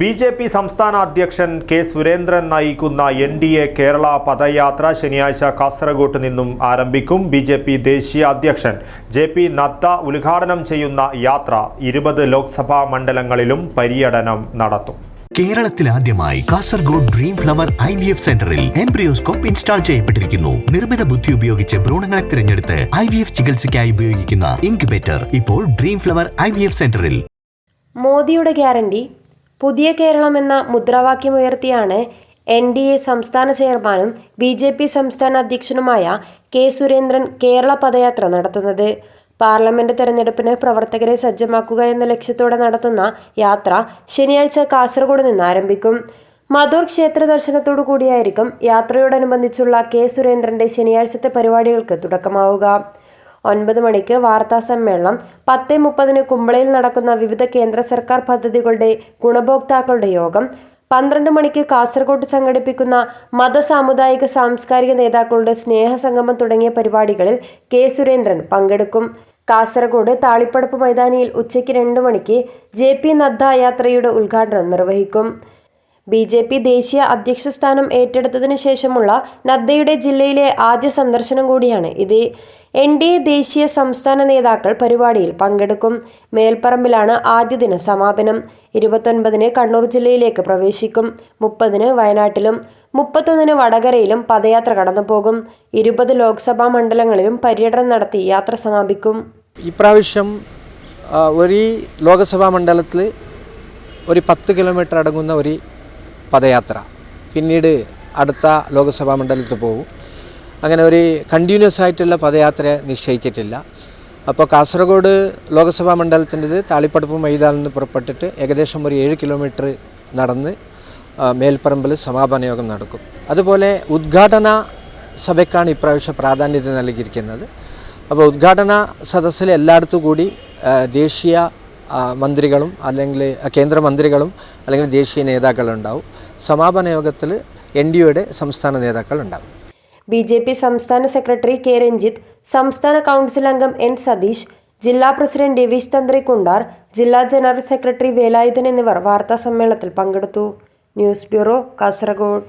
B J P സംസ്ഥാന അധ്യക്ഷൻ K Surendran നയിക്കുന്ന എൻ ഡി എ കേരള പദയാത്ര ശനിയാഴ്ച കാസർഗോട്ട് നിന്നും ആരംഭിക്കും. ബി ജെ പി ദേശീയ അധ്യക്ഷൻ ജെ പി നദ്ദ ഉദ്ഘാടനം ചെയ്യുന്ന യാത്ര ഇരുപത് ലോക്സഭാ മണ്ഡലങ്ങളിലും പര്യടനം നടത്തും. കേരളത്തിൽ ആദ്യമായി Kasaragod dream flower I V F സെന്ററിൽ എംബ്രിയോസ്കോപ്പ് ഇൻസ്റ്റാൾ ചെയ്യപ്പെട്ടിരിക്കുന്നു. നിർമ്മിത ബുദ്ധി ഉപയോഗിച്ച് ഭ്രൂണങ്ങളെ തിരഞ്ഞെടുത്ത് ഐ വി എഫ് ചികിത്സയ്ക്കായി ഉപയോഗിക്കുന്ന ഇൻക്യുബേറ്റർ ഇപ്പോൾ dream flower I V F സെന്ററിൽ മോദിയുടെ ഗ്യാരണ്ടി പുതിയ കേരളം എന്ന മുദ്രാവാക്യമുയർത്തിയാണ് എൻ ഡി എ സംസ്ഥാന ചെയർമാനും ബി ജെ പി സംസ്ഥാന അധ്യക്ഷനുമായ കെ സുരേന്ദ്രൻ കേരള പദയാത്ര നടത്തുന്നത്. പാർലമെന്റ് തെരഞ്ഞെടുപ്പിന് പ്രവർത്തകരെ സജ്ജമാക്കുക എന്ന ലക്ഷ്യത്തോടെ നടത്തുന്ന യാത്ര ശനിയാഴ്ച കാസർഗോഡ് നിന്ന് ആരംഭിക്കും. മധൂർ ക്ഷേത്ര ദർശനത്തോടു കൂടിയായിരിക്കും യാത്രയോടനുബന്ധിച്ചുള്ള കെ സുരേന്ദ്രന്റെ ശനിയാഴ്ചത്തെ പരിപാടികൾക്ക് തുടക്കമാവുക. ഒൻപത് മണിക്ക് വാർത്താ സമ്മേളനം. പത്ത് മുപ്പതിന് കുമ്പളയിൽ നടക്കുന്ന വിവിധ കേന്ദ്ര സർക്കാർ പദ്ധതികളുടെ ഗുണഭോക്താക്കളുടെ യോഗം. പന്ത്രണ്ട് മണിക്ക് കാസർഗോഡ് സംഘടിപ്പിക്കുന്ന മത സാമുദായിക സാംസ്കാരിക നേതാക്കളുടെ സ്നേഹസംഗമം തുടങ്ങിയ പരിപാടികളിൽ കെ സുരേന്ദ്രൻ പങ്കെടുക്കും. കാസർഗോഡ് താളിപ്പടപ്പ് മൈതാനിയിൽ ഉച്ചയ്ക്ക് രണ്ട് മണിക്ക് ജെ പി നദ്ദ യാത്രയുടെ ഉദ്ഘാടനം നിർവഹിക്കും. ബി ജെ പി ദേശീയ അധ്യക്ഷ സ്ഥാനം ഏറ്റെടുത്തതിനു ശേഷമുള്ള നദ്ദയുടെ ജില്ലയിലെ ആദ്യ സന്ദർശനം കൂടിയാണ് ഇത്. എൻ ഡി എ ദേശീയ സംസ്ഥാന നേതാക്കൾ പരിപാടിയിൽ പങ്കെടുക്കും. മേൽപ്പറമ്പിലാണ് ആദ്യ ദിന സമാപനം. ഇരുപത്തൊൻപതിന് കണ്ണൂർ ജില്ലയിലേക്ക് പ്രവേശിക്കും. മുപ്പതിന് വയനാട്ടിലും മുപ്പത്തൊന്നിന് വടകരയിലും പദയാത്ര കടന്നുപോകും. ഇരുപത് ലോക്സഭാ മണ്ഡലങ്ങളിലും പര്യടനം നടത്തി യാത്ര സമാപിക്കും. ഇപ്രാവശ്യം ഒരു ലോകസഭാ മണ്ഡലത്തിൽ ഒരു പത്ത് കിലോമീറ്റർ അടങ്ങുന്ന ഒരു പദയാത്ര. പിന്നീട് അടുത്ത ലോക്സഭാ മണ്ഡലത്തിൽ പോകും അങ്ങനെ ഒരു കണ്ടിന്യൂസ് ആയിട്ടുള്ള പദയാത്ര നിശ്ചയിച്ചിട്ടില്ല. അപ്പോൾ കാസർഗോഡ് ലോക്സഭാ മണ്ഡലത്തിന്റെത് താളിപ്പടപ്പ് മൈതാനിൽ നിന്ന് പുറപ്പെട്ടിട്ട് ഏകദേശം ഒരു ഏഴ് കിലോമീറ്റർ നടന്ന് മേൽപ്പറമ്പിൽ സമാപന യോഗം നടക്കും. അതുപോലെ ഉദ്ഘാടന സഭയ്ക്കാണ് ഇപ്രാവശ്യം പ്രാധാന്യത നൽകിയിരിക്കുന്നത്. അപ്പോൾ ഉദ്ഘാടന സദസ്സിൽ എല്ലായിടത്തും കൂടി ദേശീയ മന്ത്രികളും അല്ലെങ്കിൽ കേന്ദ്രമന്ത്രികളും അല്ലെങ്കിൽ ദേശീയ നേതാക്കളുണ്ടാവും. സമാപന യോഗത്തിൽ എൻ ഡി എയുടെ സംസ്ഥാന നേതാക്കൾ ഉണ്ടാകും ബി ജെ പി സംസ്ഥാന സെക്രട്ടറി കെ രഞ്ജിത്ത് സംസ്ഥാന കൗൺസിൽ അംഗം എൻ സതീഷ് ജില്ലാ പ്രസിഡന്റ് രവീഷ് തന്ത്രി കുണ്ടാർ ജില്ലാ ജനറൽ സെക്രട്ടറി വേലായുധൻ എന്നിവർ വാർത്താ സമ്മേളനത്തിൽ പങ്കെടുത്തു. News bureau Kasaragod.